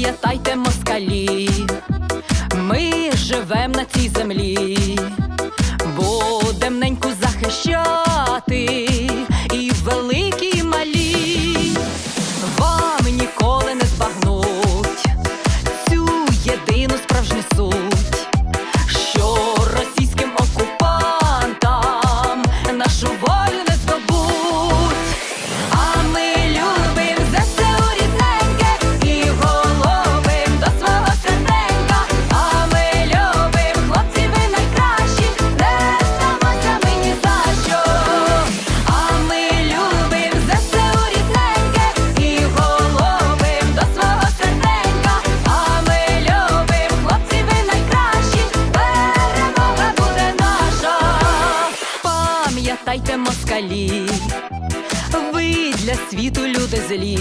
Пам'ятайте, москалі, ми живем на цій землі, будем неньку захищати і великі, і малі, вам ніколи не збагнуть цю єдину справжню суть, що російським окупантам нашу волю Пам'ятайте, москалі, ви для світу люди злі,